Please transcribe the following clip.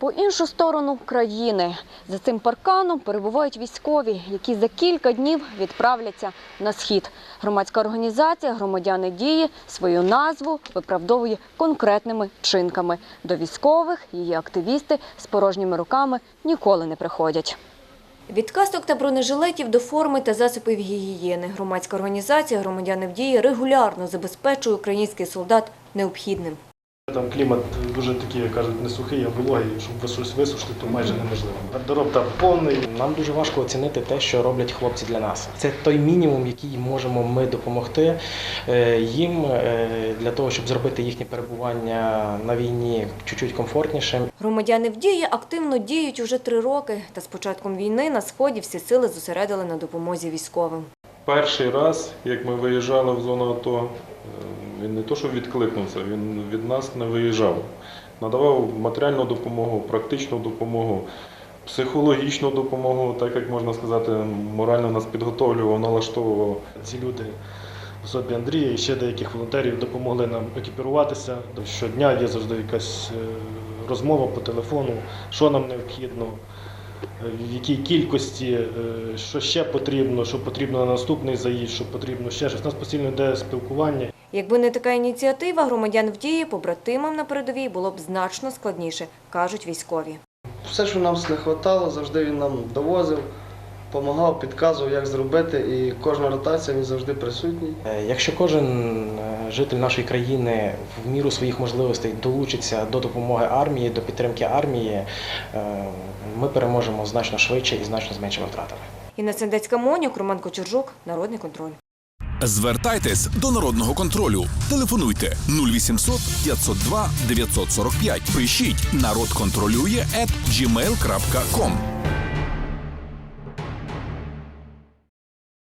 По іншу сторону країни за цим парканом перебувають військові, які за кілька днів відправляться на схід. Громадська організація Громадяни дії свою назву виправдовує конкретними чинками. До військових її активісти з порожніми руками ніколи не приходять. Від касток та бронежилетів до форми та засобів гігієни громадська організація Громадяни в дії регулярно забезпечує український солдат необхідним. Там клімат дуже такий, як кажуть, не сухий, а вологий, щоб щось висушити, то майже неможливо. Гардероб там повний. Нам дуже важко оцінити те, що роблять хлопці для нас. Це той мінімум, який можемо ми допомогти е, їм е, для того, щоб зробити їхнє перебування на війні чуть-чуть комфортнішим. Громадяни в дії активно діють уже три роки. Та з початком війни на сході всі сили зосередили на допомозі військовим. Перший раз, як ми виїжджали в зону АТО, е, він не то, що відкликнувся, він від нас не виїжджав. Надавав матеріальну допомогу, практичну допомогу, психологічну допомогу, так як можна сказати, морально нас підготовлював, налаштовував. Ці люди, особі Андрія і ще деяких волонтерів, допомогли нам екіпіруватися. Щодня є завжди якась е, розмова по телефону, що нам необхідно, в якій кількості, е, що ще потрібно, що потрібно на наступний заїзд, що потрібно ще щось. У нас постійно йде спілкування. Якби не така ініціатива громадян в дії, побратимам на передовій було б значно складніше, кажуть військові. Все, що нам не вистачало, завжди він нам довозив, допомагав, підказував, як зробити, і кожна ротація він завжди присутній. Е, Якщо кожен е, житель нашої країни в міру своїх можливостей долучиться до допомоги армії, до підтримки армії, е, ми переможемо значно швидше і значно з меншими втратами. Інна Сендецька Монюк, Роман Кочержук, Народний контроль. Звертайтесь до народного контролю. Телефонуйте 0800 502 945. Пишіть народ контролює at gmail.com.